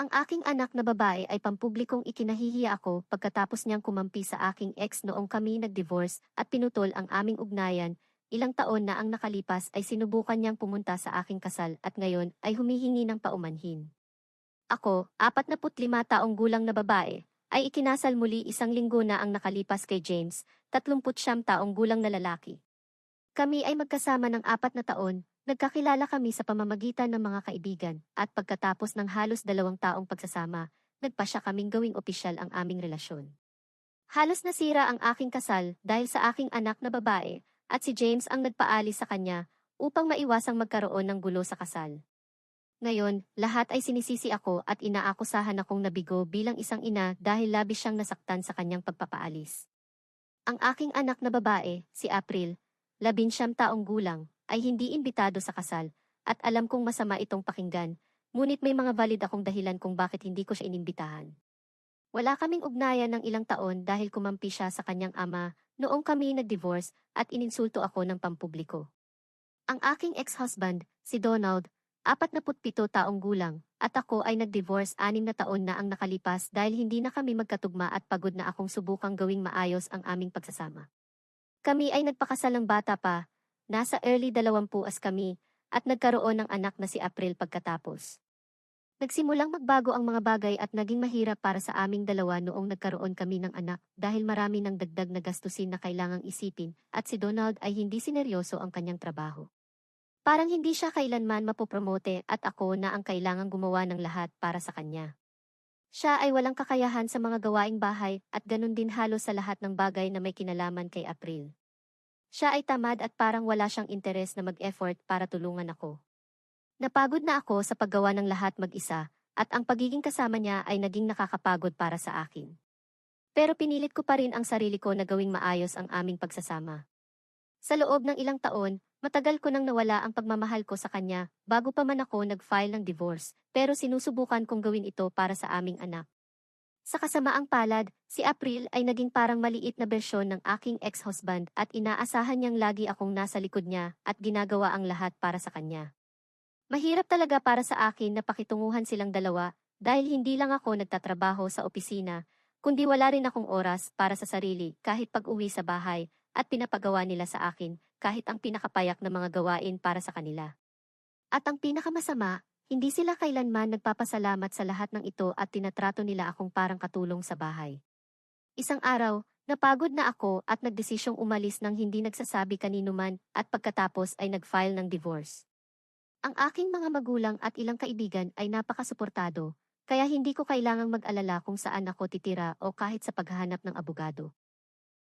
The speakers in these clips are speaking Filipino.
Ang aking anak na babae ay pampublikong ikinahihiya ako pagkatapos niyang kumampi sa aking ex noong kami nag-divorce at pinutol ang aming ugnayan. Ilang taon na ang nakalipas ay sinubukan niyang pumunta sa aking kasal at ngayon ay humihingi ng paumanhin. Ako, 45 taong gulang na babae, ay ikinasal muli isang linggo na ang nakalipas kay James, 39 taong gulang na lalaki. Kami ay magkasama ng apat na taon, nagkakilala kami sa pamamagitan ng mga kaibigan, at pagkatapos ng halos dalawang taong pagsasama, nagpasya kaming gawing opisyal ang aming relasyon. Halos nasira ang aking kasal dahil sa aking anak na babae, at si James ang nagpaalis sa kanya upang maiwasang magkaroon ng gulo sa kasal. Ngayon, lahat ay sinisisi ako at inaakusahan akong nabigo bilang isang ina dahil labis siyang nasaktan sa kanyang pagpapaalis. Ang aking anak na babae, si April, labinsyam taong gulang, ay hindi imbitado sa kasal, at alam kong masama itong pakinggan, ngunit may mga valid akong dahilan kung bakit hindi ko siya inimbitahan. Wala kaming ugnayan ng ilang taon dahil kumampi siya sa kanyang ama noong kami nag-divorce at ininsulto ako ng pampubliko. Ang aking ex-husband, si Donald, 47 taong gulang, at ako ay nag-divorce anim na taon na ang nakalipas dahil hindi na kami magkatugma at pagod na akong subukang gawing maayos ang aming pagsasama. Kami ay nagpakasal ng bata pa, nasa early dalawampuas kami, at nagkaroon ng anak na si April pagkatapos. Nagsimulang magbago ang mga bagay at naging mahirap para sa aming dalawa noong nagkaroon kami ng anak dahil marami ng dagdag na gastusin na kailangang isipin at si Donald ay hindi sineryoso ang kanyang trabaho. Parang hindi siya kailanman mapopromote at ako na ang kailangang gumawa ng lahat para sa kanya. Siya ay walang kakayahan sa mga gawaing bahay at ganun din halos sa lahat ng bagay na may kinalaman kay April. Siya ay tamad at parang wala siyang interes na mag-effort para tulungan ako. Napagod na ako sa paggawa ng lahat mag-isa at ang pagiging kasama niya ay naging nakakapagod para sa akin. Pero pinilit ko pa rin ang sarili ko na gawing maayos ang aming pagsasama. Sa loob ng ilang taon, Matagal ko nang nawala ang pagmamahal ko sa kanya bago pa man ako nag-file ng divorce, pero sinusubukan kong gawin ito para sa aming anak. Sa kasamaang palad, si April ay naging parang maliit na bersyon ng aking ex-husband at inaasahan niyang lagi akong nasa likod niya at ginagawa ang lahat para sa kanya. Mahirap talaga para sa akin na pakitunguhan silang dalawa dahil hindi lang ako nagtatrabaho sa opisina, kundi wala rin akong oras para sa sarili kahit pag-uwi sa bahay at pinapagawa nila sa akin kahit ang pinakapayak na mga gawain para sa kanila. At ang pinakamasama, hindi sila kailanman nagpapasalamat sa lahat ng ito at tinatrato nila akong parang katulong sa bahay. Isang araw, napagod na ako at nagdesisyong umalis nang hindi nagsasabi kanino man at pagkatapos ay nag-file ng divorce. Ang aking mga magulang at ilang kaibigan ay napakasuportado, kaya hindi ko kailangang mag-alala kung saan ako titira o kahit sa paghahanap ng abogado.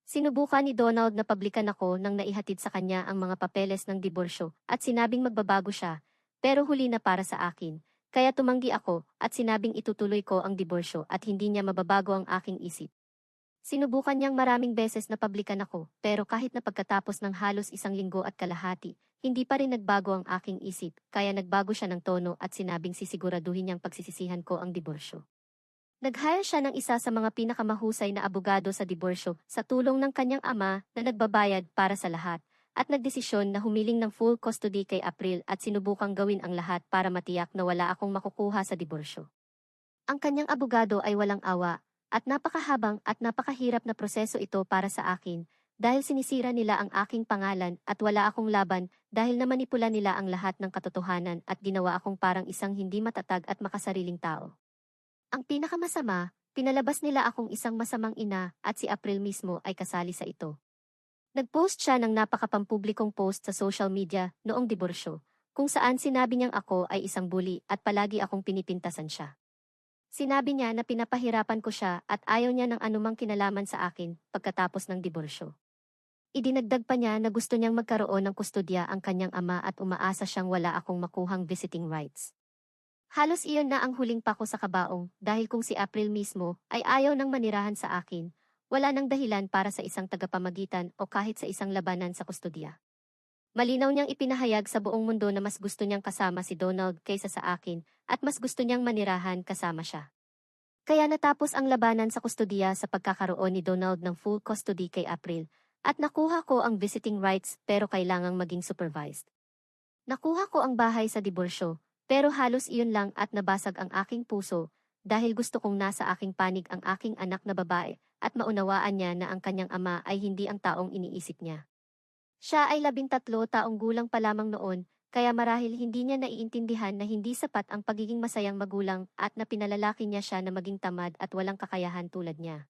Sinubukan ni Donald na pablikan ako nang naihatid sa kanya ang mga papeles ng diborsyo at sinabing magbabago siya, pero huli na para sa akin. Kaya tumanggi ako at sinabing itutuloy ko ang diborsyo at hindi niya mababago ang aking isip. Sinubukan niyang maraming beses na pablikan ako, pero kahit na pagkatapos ng halos isang linggo at kalahati, hindi pa rin nagbago ang aking isip, kaya nagbago siya ng tono at sinabing sisiguraduhin niyang pagsisisihan ko ang diborsyo. Nag-hire siya ng isa sa mga pinakamahusay na abogado sa diborsyo sa tulong ng kanyang ama na nagbabayad para sa lahat at nagdesisyon na humiling ng full custody kay April at sinubukang gawin ang lahat para matiyak na wala akong makukuha sa diborsyo. Ang kanyang abogado ay walang awa at napakahabang at napakahirap na proseso ito para sa akin dahil sinisira nila ang aking pangalan at wala akong laban dahil namanipula nila ang lahat ng katotohanan at ginawa akong parang isang hindi matatag at makasariling tao. Ang pinakamasama, pinalabas nila akong isang masamang ina at si April mismo ay kasali sa ito. Nagpost siya ng napakapampublikong post sa social media noong diborsyo, kung saan sinabi niyang ako ay isang bully at palagi akong pinipintasan siya. Sinabi niya na pinapahirapan ko siya at ayaw niya ng anumang kinalaman sa akin pagkatapos ng diborsyo. Idinagdag pa niya na gusto niyang magkaroon ng kustodya ang kanyang ama at umaasa siyang wala akong makuhang visiting rights. Halos iyon na ang huling pako sa kabaong dahil kung si April mismo ay ayaw nang manirahan sa akin, wala nang dahilan para sa isang tagapamagitan o kahit sa isang labanan sa kustodya. Malinaw niyang ipinahayag sa buong mundo na mas gusto niyang kasama si Donald kaysa sa akin at mas gusto niyang manirahan kasama siya. Kaya natapos ang labanan sa kustodiya sa pagkakaroon ni Donald ng full custody kay April at nakuha ko ang visiting rights pero kailangang maging supervised. Nakuha ko ang bahay sa diborsyo pero halos iyon lang at nabasag ang aking puso dahil gusto kong nasa aking panig ang aking anak na babae at maunawaan niya na ang kanyang ama ay hindi ang taong iniisip niya. Siya ay labintatlo taong gulang pa lamang noon, kaya marahil hindi niya naiintindihan na hindi sapat ang pagiging masayang magulang at na pinalalaki niya siya na maging tamad at walang kakayahan tulad niya.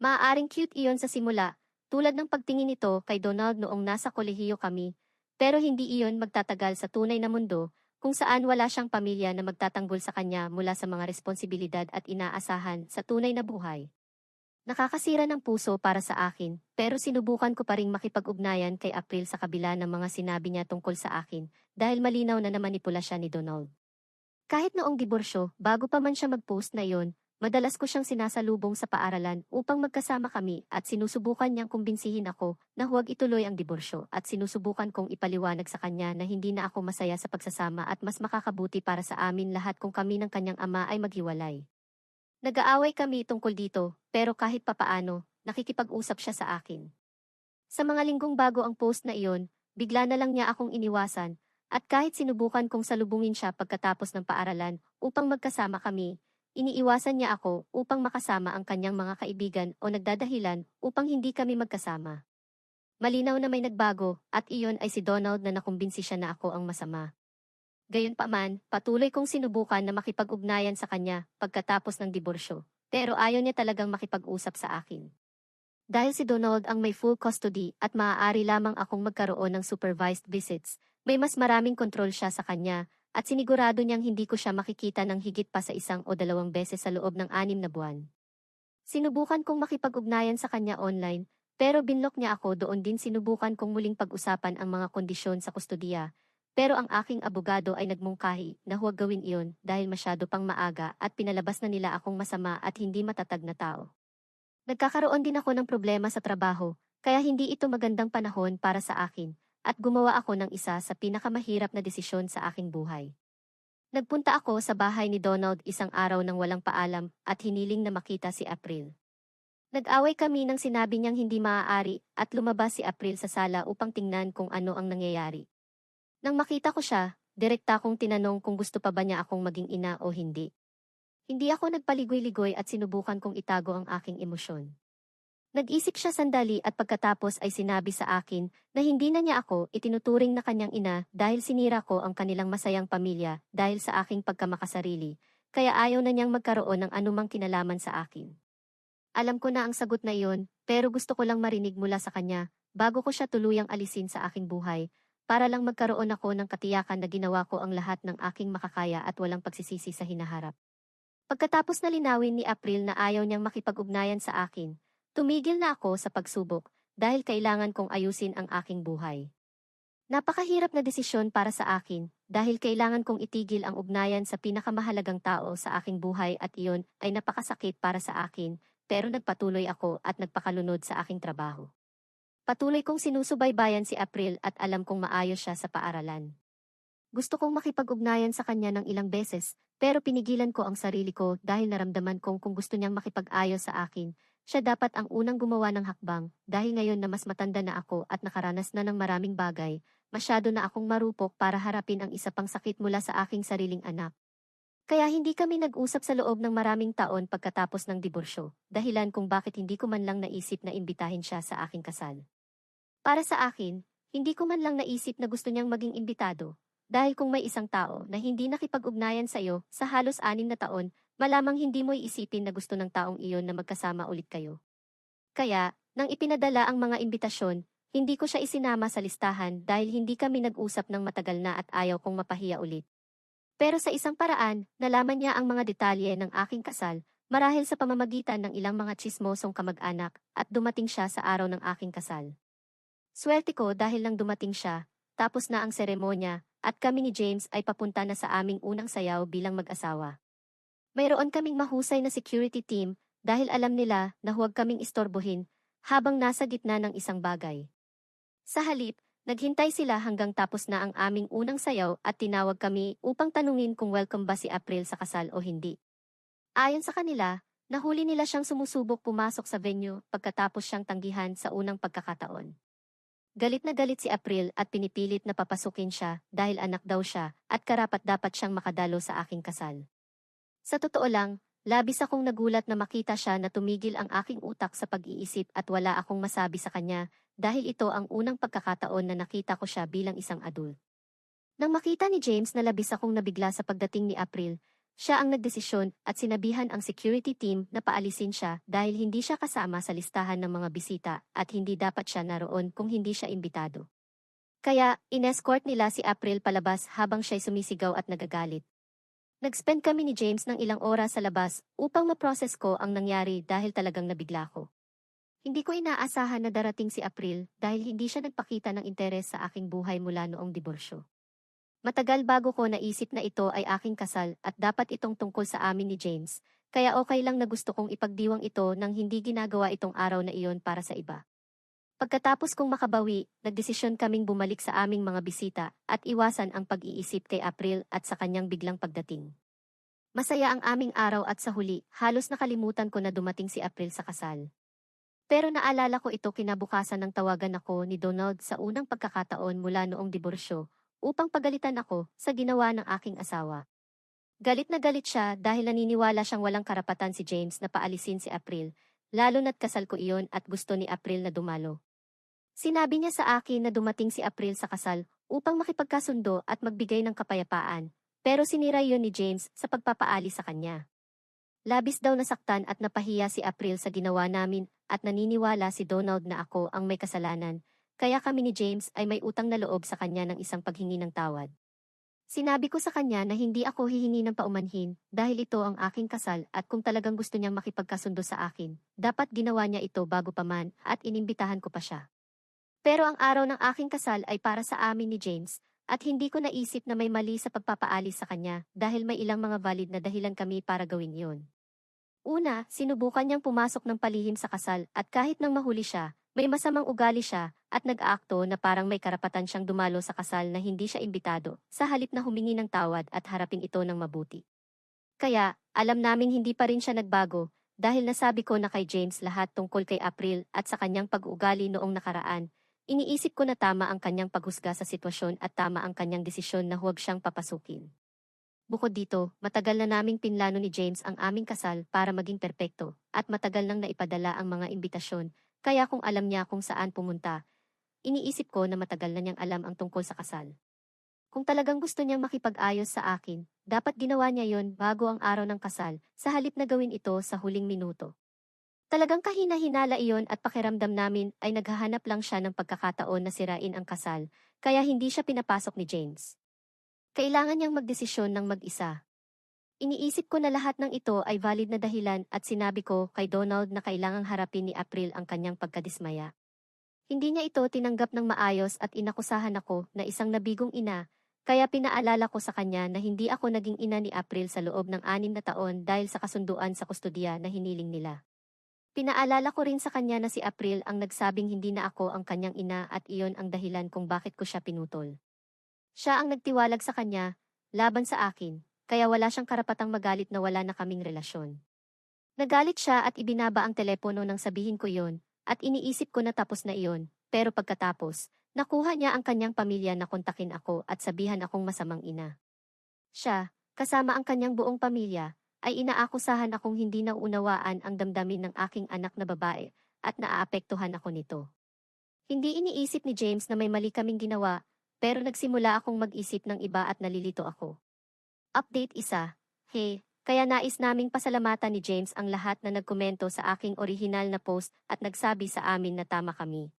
Maaaring cute iyon sa simula, tulad ng pagtingin nito kay Donald noong nasa kolehiyo kami, pero hindi iyon magtatagal sa tunay na mundo, kung saan wala siyang pamilya na magtatanggol sa kanya mula sa mga responsibilidad at inaasahan sa tunay na buhay. Nakakasira ng puso para sa akin, pero sinubukan ko pa ring makipag-ugnayan kay April sa kabila ng mga sinabi niya tungkol sa akin, dahil malinaw na namanipula siya ni Donald. Kahit noong diborsyo, bago pa man siya mag-post na iyon, madalas ko siyang sinasalubong sa paaralan upang magkasama kami at sinusubukan niyang kumbinsihin ako na huwag ituloy ang diborsyo at sinusubukan kong ipaliwanag sa kanya na hindi na ako masaya sa pagsasama at mas makakabuti para sa amin lahat kung kami ng kanyang ama ay maghiwalay. Nag-aaway kami tungkol dito, pero kahit papaano, nakikipag-usap siya sa akin. Sa mga linggong bago ang post na iyon, bigla na lang niya akong iniwasan, at kahit sinubukan kong salubungin siya pagkatapos ng paaralan upang magkasama kami, iniiwasan niya ako upang makasama ang kanyang mga kaibigan o nagdadahilan upang hindi kami magkasama. Malinaw na may nagbago at iyon ay si Donald na nakumbinsi siya na ako ang masama. Gayunpaman, patuloy kong sinubukan na makipag-ugnayan sa kanya pagkatapos ng diborsyo, pero ayaw niya talagang makipag-usap sa akin. Dahil si Donald ang may full custody at maaari lamang akong magkaroon ng supervised visits, may mas maraming kontrol siya sa kanya, at sinigurado niyang hindi ko siya makikita ng higit pa sa isang o dalawang beses sa loob ng anim na buwan. Sinubukan kong makipag-ugnayan sa kanya online, pero binlock niya ako doon din sinubukan kong muling pag-usapan ang mga kondisyon sa kustodiya, pero ang aking abogado ay nagmungkahi na huwag gawin iyon dahil masyado pang maaga at pinalabas na nila akong masama at hindi matatag na tao. Nagkakaroon din ako ng problema sa trabaho, kaya hindi ito magandang panahon para sa akin, at gumawa ako ng isa sa pinakamahirap na desisyon sa aking buhay. Nagpunta ako sa bahay ni Donald isang araw nang walang paalam at hiniling na makita si April. Nag-away kami nang sinabi niyang hindi maaari at lumabas si April sa sala upang tingnan kung ano ang nangyayari. Nang makita ko siya, direkta akong tinanong kung gusto pa ba niya akong maging ina o hindi. Hindi ako nagpaligoy-ligoy at sinubukan kong itago ang aking emosyon. Nag-isip siya sandali at pagkatapos ay sinabi sa akin na hindi na niya ako itinuturing na kanyang ina dahil sinira ko ang kanilang masayang pamilya dahil sa aking pagkamakasarili, kaya ayaw na niyang magkaroon ng anumang kinalaman sa akin. Alam ko na ang sagot na iyon, pero gusto ko lang marinig mula sa kanya bago ko siya tuluyang alisin sa aking buhay para lang magkaroon ako ng katiyakan na ginawa ko ang lahat ng aking makakaya at walang pagsisisi sa hinaharap. Pagkatapos na linawin ni April na ayaw niyang makipag-ugnayan sa akin, tumigil na ako sa pagsubok dahil kailangan kong ayusin ang aking buhay. Napakahirap na desisyon para sa akin dahil kailangan kong itigil ang ugnayan sa pinakamahalagang tao sa aking buhay at iyon ay napakasakit para sa akin pero nagpatuloy ako at nagpakalunod sa aking trabaho. Patuloy kong sinusubaybayan si April at alam kong maayos siya sa paaralan. Gusto kong makipag-ugnayan sa kanya ng ilang beses, pero pinigilan ko ang sarili ko dahil naramdaman kong kung gusto niyang makipag-ayos sa akin, siya dapat ang unang gumawa ng hakbang dahil ngayon na mas matanda na ako at nakaranas na ng maraming bagay, masyado na akong marupok para harapin ang isa pang sakit mula sa aking sariling anak. Kaya hindi kami nag-usap sa loob ng maraming taon pagkatapos ng diborsyo, dahilan kung bakit hindi ko man lang naisip na imbitahin siya sa aking kasal. Para sa akin, hindi ko man lang naisip na gusto niyang maging imbitado. Dahil kung may isang tao na hindi nakipag-ugnayan sa iyo sa halos anim na taon, malamang hindi mo iisipin na gusto ng taong iyon na magkasama ulit kayo. Kaya, nang ipinadala ang mga imbitasyon, hindi ko siya isinama sa listahan dahil hindi kami nag-usap ng matagal na at ayaw kong mapahiya ulit. Pero sa isang paraan, nalaman niya ang mga detalye ng aking kasal, marahil sa pamamagitan ng ilang mga chismosong kamag-anak, at dumating siya sa araw ng aking kasal. Swerte ko dahil lang dumating siya, tapos na ang seremonya, at kami ni James ay papunta na sa aming unang sayaw bilang mag-asawa. Mayroon kaming mahusay na security team dahil alam nila na huwag kaming istorbohin habang nasa gitna ng isang bagay. Sa halip, naghintay sila hanggang tapos na ang aming unang sayaw at tinawag kami upang tanungin kung welcome ba si April sa kasal o hindi. Ayon sa kanila, nahuli nila siyang sumusubok pumasok sa venue pagkatapos siyang tanggihan sa unang pagkakataon. Galit na galit si April at pinipilit na papasukin siya dahil anak daw siya at karapat dapat siyang makadalo sa aking kasal. Sa totoo lang, Labis akong nagulat na makita siya na tumigil ang aking utak sa pag-iisip at wala akong masabi sa kanya dahil ito ang unang pagkakataon na nakita ko siya bilang isang adult. Nang makita ni James na labis akong nabigla sa pagdating ni April, siya ang nagdesisyon at sinabihan ang security team na paalisin siya dahil hindi siya kasama sa listahan ng mga bisita at hindi dapat siya naroon kung hindi siya imbitado. Kaya, inescort nila si April palabas habang siya'y sumisigaw at nagagalit. Nag-spend kami ni James ng ilang oras sa labas upang ma-process ko ang nangyari dahil talagang nabigla ko. Hindi ko inaasahan na darating si April dahil hindi siya nagpakita ng interes sa aking buhay mula noong diborsyo. Matagal bago ko naisip na ito ay aking kasal at dapat itong tungkol sa amin ni James, kaya okay lang na gusto kong ipagdiwang ito nang hindi ginagawa itong araw na iyon para sa iba. Pagkatapos kong makabawi, nagdesisyon kaming bumalik sa aming mga bisita at iwasan ang pag-iisip kay April at sa kanyang biglang pagdating. Masaya ang aming araw at sa huli, halos nakalimutan ko na dumating si April sa kasal. Pero naalala ko ito kinabukasan ng tawagan ako ni Donald sa unang pagkakataon mula noong diborsyo upang pagalitan ako sa ginawa ng aking asawa. Galit na galit siya dahil naniniwala siyang walang karapatan si James na paalisin si April, lalo na't kasal ko iyon at gusto ni April na dumalo. Sinabi niya sa akin na dumating si April sa kasal upang makipagkasundo at magbigay ng kapayapaan, pero sinira iyon ni James sa pagpapaali sa kanya. Labis daw nasaktan at napahiya si April sa ginawa namin at naniniwala si Donald na ako ang may kasalanan, kaya kami ni James ay may utang na loob sa kanya ng isang paghingi ng tawad. Sinabi ko sa kanya na hindi ako hihingi ng paumanhin dahil ito ang aking kasal at kung talagang gusto niyang makipagkasundo sa akin, dapat ginawa niya ito bago pa man at inimbitahan ko pa siya. Pero ang araw ng aking kasal ay para sa amin ni James at hindi ko naisip na may mali sa pagpapaalis sa kanya dahil may ilang mga valid na dahilan kami para gawin yon. Una, sinubukan niyang pumasok ng palihim sa kasal at kahit nang mahuli siya, may masamang ugali siya at nag-aakto na parang may karapatan siyang dumalo sa kasal na hindi siya imbitado sa halip na humingi ng tawad at harapin ito ng mabuti. Kaya, alam naming hindi pa rin siya nagbago dahil nasabi ko na kay James lahat tungkol kay April at sa kanyang pag-uugali noong nakaraan. Iniisip ko na tama ang kanyang paghusga sa sitwasyon at tama ang kanyang desisyon na huwag siyang papasukin. Bukod dito, matagal na naming pinlano ni James ang aming kasal para maging perpekto at matagal nang naipadala ang mga imbitasyon kaya kung alam niya kung saan pumunta, iniisip ko na matagal na niyang alam ang tungkol sa kasal. Kung talagang gusto niyang makipag-ayos sa akin, dapat ginawa niya yon bago ang araw ng kasal, sa halip na gawin ito sa huling minuto. Talagang kahina-hinala iyon at pakiramdam namin ay naghahanap lang siya ng pagkakataon na sirain ang kasal, kaya hindi siya pinapasok ni James. Kailangan niyang magdesisyon ng mag-isa, Iniisip ko na lahat ng ito ay valid na dahilan at sinabi ko kay Donald na kailangang harapin ni April ang kanyang pagkadismaya. Hindi niya ito tinanggap ng maayos at inakusahan ako na isang nabigong ina, kaya pinaalala ko sa kanya na hindi ako naging ina ni April sa loob ng anim na taon dahil sa kasunduan sa kustodiya na hiniling nila. Pinaalala ko rin sa kanya na si April ang nagsabing hindi na ako ang kanyang ina at iyon ang dahilan kung bakit ko siya pinutol. Siya ang nagtiwalag sa kanya, laban sa akin, kaya wala siyang karapatang magalit na wala na kaming relasyon. Nagalit siya at ibinaba ang telepono nang sabihin ko yon, at iniisip ko na tapos na iyon, pero pagkatapos, nakuha niya ang kanyang pamilya na kontakin ako at sabihan akong masamang ina. Siya, kasama ang kanyang buong pamilya, ay inaakusahan akong hindi nauunawaan ang damdamin ng aking anak na babae at naaapektuhan ako nito. Hindi iniisip ni James na may mali kaming ginawa, pero nagsimula akong mag-isip ng iba at nalilito ako. Update isa. Hey, kaya nais naming pasalamatan ni James ang lahat na nagkomento sa aking orihinal na post at nagsabi sa amin na tama kami.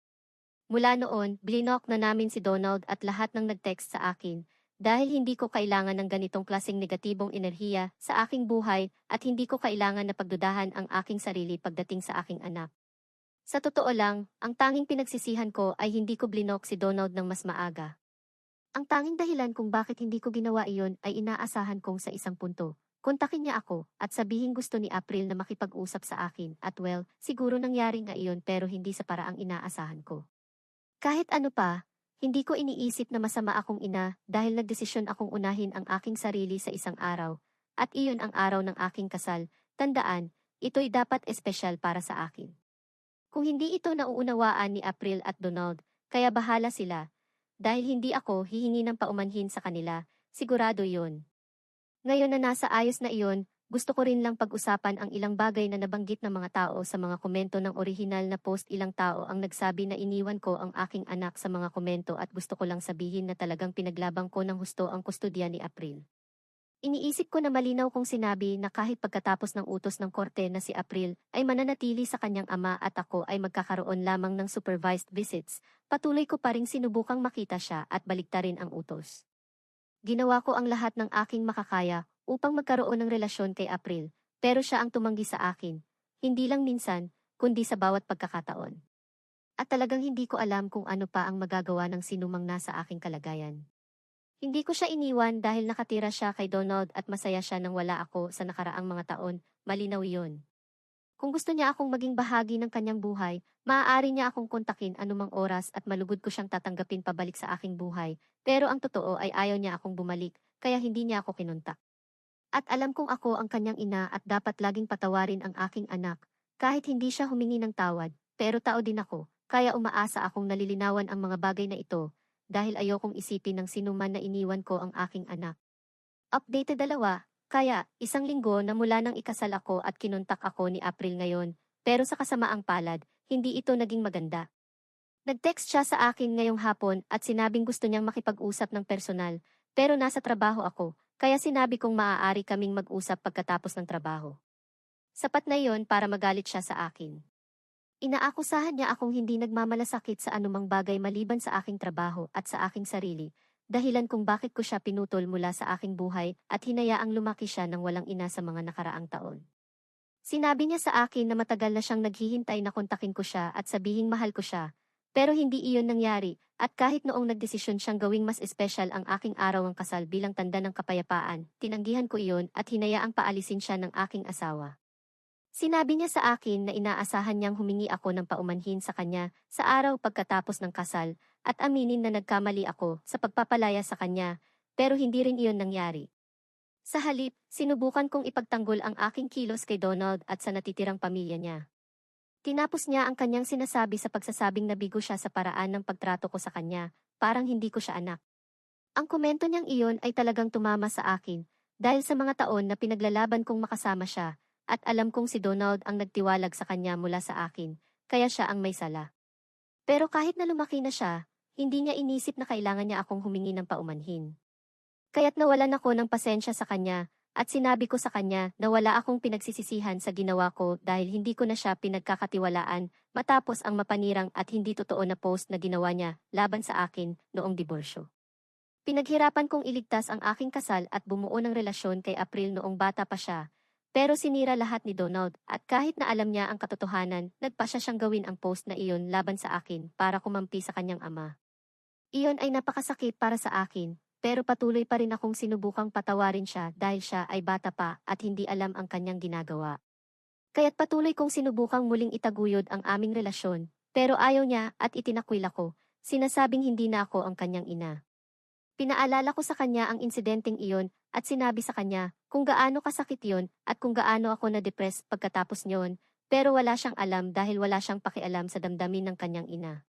Mula noon, blinok na namin si Donald at lahat ng nag-text sa akin dahil hindi ko kailangan ng ganitong klaseng negatibong enerhiya sa aking buhay at hindi ko kailangan na pagdudahan ang aking sarili pagdating sa aking anak. Sa totoo lang, ang tanging pinagsisihan ko ay hindi ko blinok si Donald ng mas maaga. Ang tanging dahilan kung bakit hindi ko ginawa iyon ay inaasahan kong sa isang punto. Kontakin niya ako at sabihin gusto ni April na makipag-usap sa akin at well, siguro nangyari nga iyon pero hindi sa paraang inaasahan ko. Kahit ano pa, hindi ko iniisip na masama akong ina dahil nagdesisyon akong unahin ang aking sarili sa isang araw at iyon ang araw ng aking kasal. Tandaan, ito'y dapat espesyal para sa akin. Kung hindi ito nauunawaan ni April at Donald, kaya bahala sila, dahil hindi ako hihingi ng paumanhin sa kanila, sigurado yon. Ngayon na nasa ayos na iyon, gusto ko rin lang pag-usapan ang ilang bagay na nabanggit ng mga tao sa mga komento ng orihinal na post ilang tao ang nagsabi na iniwan ko ang aking anak sa mga komento at gusto ko lang sabihin na talagang pinaglabang ko ng husto ang kustodya ni April. Iniisip ko na malinaw kong sinabi na kahit pagkatapos ng utos ng korte na si April ay mananatili sa kanyang ama at ako ay magkakaroon lamang ng supervised visits, patuloy ko pa ring sinubukang makita siya at baliktarin ang utos. Ginawa ko ang lahat ng aking makakaya upang magkaroon ng relasyon kay April, pero siya ang tumanggi sa akin, hindi lang minsan, kundi sa bawat pagkakataon. At talagang hindi ko alam kung ano pa ang magagawa ng sinumang nasa aking kalagayan. Hindi ko siya iniwan dahil nakatira siya kay Donald at masaya siya nang wala ako sa nakaraang mga taon, malinaw iyon. Kung gusto niya akong maging bahagi ng kanyang buhay, maaari niya akong kontakin anumang oras at malugod ko siyang tatanggapin pabalik sa aking buhay, pero ang totoo ay ayaw niya akong bumalik, kaya hindi niya ako kinontak. At alam kong ako ang kanyang ina at dapat laging patawarin ang aking anak, kahit hindi siya humingi ng tawad, pero tao din ako, kaya umaasa akong nalilinawan ang mga bagay na ito, dahil ayokong isipin ng sinuman na iniwan ko ang aking anak. Updated dalawa, kaya isang linggo na mula nang ikasal ako at kinontak ako ni April ngayon, pero sa kasamaang palad, hindi ito naging maganda. Nag-text siya sa akin ngayong hapon at sinabing gusto niyang makipag-usap ng personal, pero nasa trabaho ako, kaya sinabi kong maaari kaming mag-usap pagkatapos ng trabaho. Sapat na yon para magalit siya sa akin. Inaakusahan niya akong hindi nagmamalasakit sa anumang bagay maliban sa aking trabaho at sa aking sarili, dahilan kung bakit ko siya pinutol mula sa aking buhay at hinayaang lumaki siya ng walang ina sa mga nakaraang taon. Sinabi niya sa akin na matagal na siyang naghihintay na kontakin ko siya at sabihing mahal ko siya, pero hindi iyon nangyari, at kahit noong nagdesisyon siyang gawing mas espesyal ang aking araw ng kasal bilang tanda ng kapayapaan, tinanggihan ko iyon at hinayaang paalisin siya ng aking asawa. Sinabi niya sa akin na inaasahan niyang humingi ako ng paumanhin sa kanya sa araw pagkatapos ng kasal at aminin na nagkamali ako sa pagpapalaya sa kanya, pero hindi rin iyon nangyari. Sa halip, sinubukan kong ipagtanggol ang aking kilos kay Donald at sa natitirang pamilya niya. Tinapos niya ang kanyang sinasabi sa pagsasabing nabigo siya sa paraan ng pagtrato ko sa kanya, parang hindi ko siya anak. Ang komento niyang iyon ay talagang tumama sa akin, dahil sa mga taon na pinaglalaban kong makasama siya, at alam kong si Donald ang nagtiwalag sa kanya mula sa akin, kaya siya ang may sala. Pero kahit na lumaki na siya, hindi niya inisip na kailangan niya akong humingi ng paumanhin. Kaya't nawalan ako ng pasensya sa kanya, at sinabi ko sa kanya na wala akong pinagsisisihan sa ginawa ko dahil hindi ko na siya pinagkakatiwalaan matapos ang mapanirang at hindi totoo na post na ginawa niya laban sa akin noong diborsyo. Pinaghirapan kong iligtas ang aking kasal at bumuo ng relasyon kay April noong bata pa siya, pero sinira lahat ni Donald at kahit na alam niya ang katotohanan, nagpa siya siyang gawin ang post na iyon laban sa akin para kumampi sa kanyang ama. Iyon ay napakasakit para sa akin pero patuloy pa rin akong sinubukang patawarin siya dahil siya ay bata pa at hindi alam ang kanyang ginagawa. Kaya't patuloy kong sinubukang muling itaguyod ang aming relasyon, pero ayaw niya at itinakwil ako, sinasabing hindi na ako ang kanyang ina. Pinaalala ko sa kanya ang insidenteng iyon at sinabi sa kanya kung gaano kasakit yon at kung gaano ako na-depress pagkatapos niyon, pero wala siyang alam dahil wala siyang pakialam sa damdamin ng kanyang ina.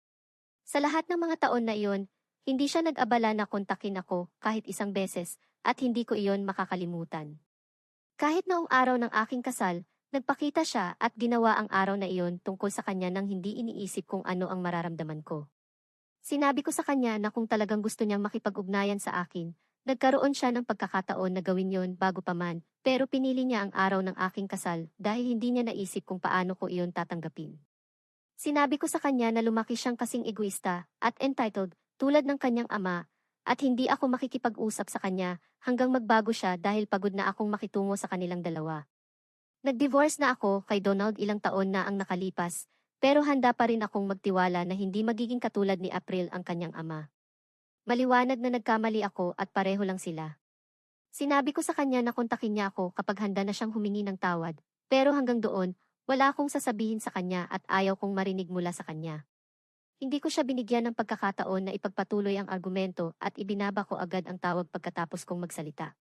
Sa lahat ng mga taon na iyon, hindi siya nag-abala na kontakin ako kahit isang beses at hindi ko iyon makakalimutan. Kahit noong araw ng aking kasal, nagpakita siya at ginawa ang araw na iyon tungkol sa kanya nang hindi iniisip kung ano ang mararamdaman ko. Sinabi ko sa kanya na kung talagang gusto niyang makipag-ugnayan sa akin, nagkaroon siya ng pagkakataon na gawin yon bago pa man, pero pinili niya ang araw ng aking kasal dahil hindi niya naisip kung paano ko iyon tatanggapin. Sinabi ko sa kanya na lumaki siyang kasing egoista at entitled tulad ng kanyang ama, at hindi ako makikipag-usap sa kanya hanggang magbago siya dahil pagod na akong makitungo sa kanilang dalawa. Nag-divorce na ako kay Donald ilang taon na ang nakalipas, pero handa pa rin akong magtiwala na hindi magiging katulad ni April ang kanyang ama. Maliwanag na nagkamali ako at pareho lang sila. Sinabi ko sa kanya na kontakin niya ako kapag handa na siyang humingi ng tawad, pero hanggang doon, wala akong sasabihin sa kanya at ayaw kong marinig mula sa kanya. Hindi ko siya binigyan ng pagkakataon na ipagpatuloy ang argumento at ibinaba ko agad ang tawag pagkatapos kong magsalita.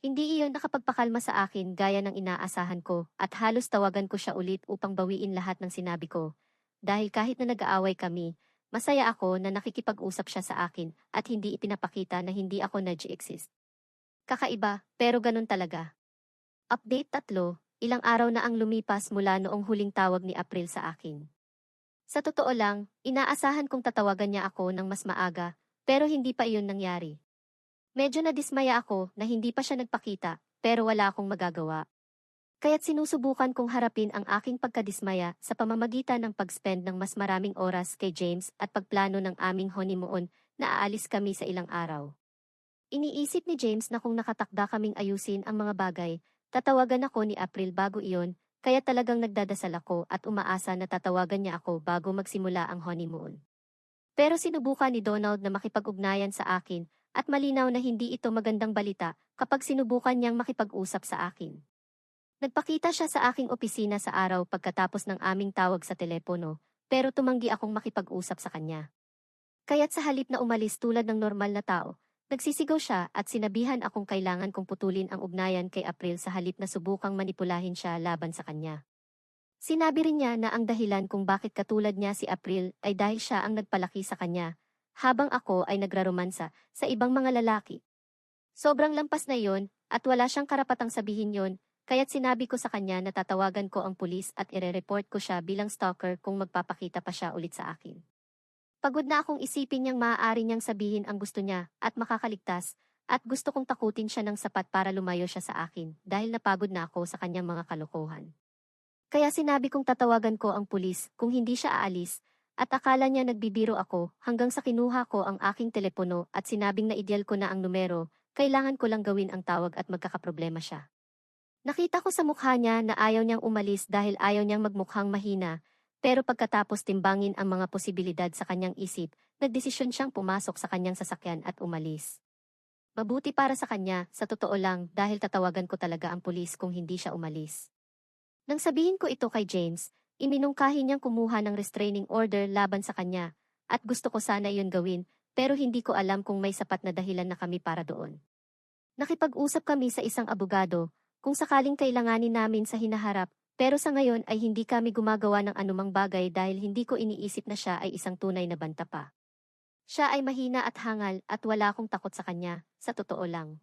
Hindi iyon nakapagpakalma sa akin gaya ng inaasahan ko at halos tawagan ko siya ulit upang bawiin lahat ng sinabi ko. Dahil kahit na nag-aaway kami, masaya ako na nakikipag-usap siya sa akin at hindi ipinapakita na hindi ako nag-exist. Kakaiba, pero ganun talaga. Update 3, ilang araw na ang lumipas mula noong huling tawag ni April sa akin. Sa totoo lang, inaasahan kong tatawagan niya ako ng mas maaga, pero hindi pa iyon nangyari. Medyo nadismaya ako na hindi pa siya nagpakita, pero wala akong magagawa. Kaya't sinusubukan kong harapin ang aking pagkadismaya sa pamamagitan ng pag-spend ng mas maraming oras kay James at pagplano ng aming honeymoon na aalis kami sa ilang araw. Iniisip ni James na kung nakatakda kaming ayusin ang mga bagay, tatawagan ako ni April bago iyon, kaya talagang nagdadasal ako at umaasa na tatawagan niya ako bago magsimula ang honeymoon. Pero sinubukan ni Donald na makipag-ugnayan sa akin at malinaw na hindi ito magandang balita kapag sinubukan niyang makipag-usap sa akin. Nagpakita siya sa aking opisina sa araw pagkatapos ng aming tawag sa telepono, pero tumanggi akong makipag-usap sa kanya. Kaya't sa halip na umalis tulad ng normal na tao, nagsisigaw siya at sinabihan akong kailangan kong putulin ang ugnayan kay April sa halip na subukang manipulahin siya laban sa kanya. Sinabi rin niya na ang dahilan kung bakit katulad niya si April ay dahil siya ang nagpalaki sa kanya, habang ako ay nagraromansa sa ibang mga lalaki. Sobrang lampas na yon at wala siyang karapatang sabihin yon, kaya't sinabi ko sa kanya na tatawagan ko ang pulis at ire-report ko siya bilang stalker kung magpapakita pa siya ulit sa akin. Pagod na akong isipin niyang maaari niyang sabihin ang gusto niya at makakaligtas, at gusto kong takutin siya ng sapat para lumayo siya sa akin dahil napagod na ako sa kanyang mga kalokohan. Kaya sinabi kong tatawagan ko ang pulis kung hindi siya aalis, at akala niya nagbibiro ako hanggang sa kinuha ko ang aking telepono at sinabing na ideal ko na ang numero, kailangan ko lang gawin ang tawag at magkakaproblema siya. Nakita ko sa mukha niya na ayaw niyang umalis dahil ayaw niyang magmukhang mahina, pero pagkatapos timbangin ang mga posibilidad sa kanyang isip, nagdesisyon siyang pumasok sa kanyang sasakyan at umalis. Mabuti para sa kanya, sa totoo lang, dahil tatawagan ko talaga ang pulis kung hindi siya umalis. Nang sabihin ko ito kay James, iminungkahi niyang kumuha ng restraining order laban sa kanya, at gusto ko sana iyon gawin, pero hindi ko alam kung may sapat na dahilan na kami para doon. Nakipag-usap kami sa isang abogado, kung sakaling kailanganin namin sa hinaharap, pero sa ngayon ay hindi kami gumagawa ng anumang bagay dahil hindi ko iniisip na siya ay isang tunay na banta pa. Siya ay mahina at hangal at wala akong takot sa kanya, sa totoo lang.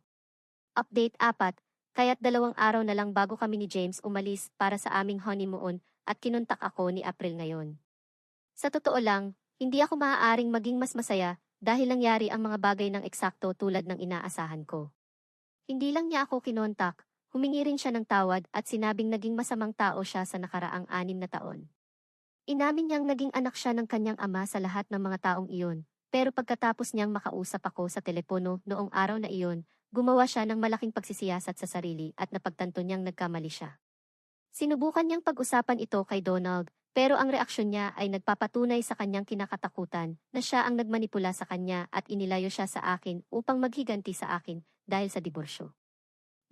Update 4, kaya't dalawang araw na lang bago kami ni James umalis para sa aming honeymoon at kinuntak ako ni April ngayon. Sa totoo lang, hindi ako maaaring maging mas masaya dahil nangyari ang mga bagay ng eksakto tulad ng inaasahan ko. Hindi lang niya ako kinontak, Humingi rin siya ng tawad at sinabing naging masamang tao siya sa nakaraang anim na taon. Inamin niyang naging anak siya ng kanyang ama sa lahat ng mga taong iyon, pero pagkatapos niyang makausap ako sa telepono noong araw na iyon, gumawa siya ng malaking pagsisiyasat sa sarili at napagtanto niyang nagkamali siya. Sinubukan niyang pag-usapan ito kay Donald, pero ang reaksyon niya ay nagpapatunay sa kanyang kinakatakutan na siya ang nagmanipula sa kanya at inilayo siya sa akin upang maghiganti sa akin dahil sa diborsyo.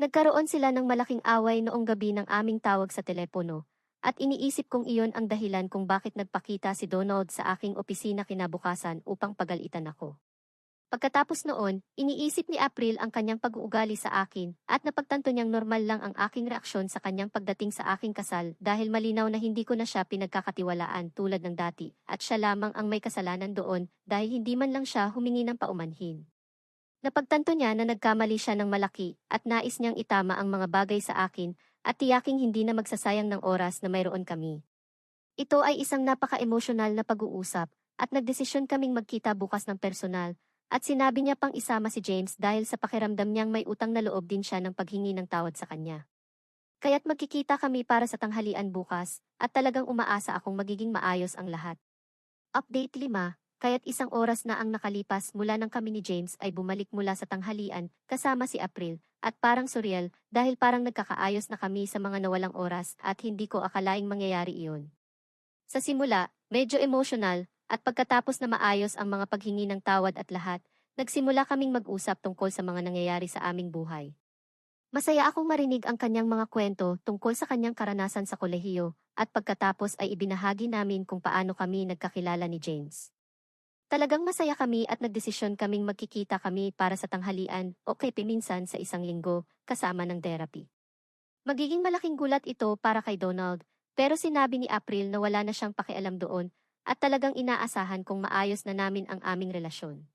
Nagkaroon sila ng malaking away noong gabi ng aming tawag sa telepono, at iniisip kong iyon ang dahilan kung bakit nagpakita si Donald sa aking opisina kinabukasan upang pagalitan ako. Pagkatapos noon, iniisip ni April ang kanyang pag-uugali sa akin at napagtanto niyang normal lang ang aking reaksyon sa kanyang pagdating sa aking kasal dahil malinaw na hindi ko na siya pinagkakatiwalaan tulad ng dati at siya lamang ang may kasalanan doon dahil hindi man lang siya humingi ng paumanhin. Napagtanto niya na nagkamali siya ng malaki at nais niyang itama ang mga bagay sa akin at tiyaking hindi na magsasayang ng oras na mayroon kami. Ito ay isang napaka-emosyonal na pag-uusap at nagdesisyon kaming magkita bukas ng personal at sinabi niya pang isama si James dahil sa pakiramdam niyang may utang na loob din siya ng paghingi ng tawad sa kanya. Kaya't magkikita kami para sa tanghalian bukas at talagang umaasa akong magiging maayos ang lahat. Update 5 kaya't isang oras na ang nakalipas mula nang kami ni James ay bumalik mula sa tanghalian kasama si April at parang surreal dahil parang nagkakaayos na kami sa mga nawalang oras at hindi ko akalaing mangyayari iyon. Sa simula, medyo emotional at pagkatapos na maayos ang mga paghingi ng tawad at lahat, nagsimula kaming mag-usap tungkol sa mga nangyayari sa aming buhay. Masaya akong marinig ang kanyang mga kwento tungkol sa kanyang karanasan sa kolehiyo at pagkatapos ay ibinahagi namin kung paano kami nagkakilala ni James. Talagang masaya kami at nagdesisyon kaming magkikita kami para sa tanghalian o kay minsan sa isang linggo kasama ng therapy. Magiging malaking gulat ito para kay Donald, pero sinabi ni April na wala na siyang pakialam doon at talagang inaasahan kung maayos na namin ang aming relasyon.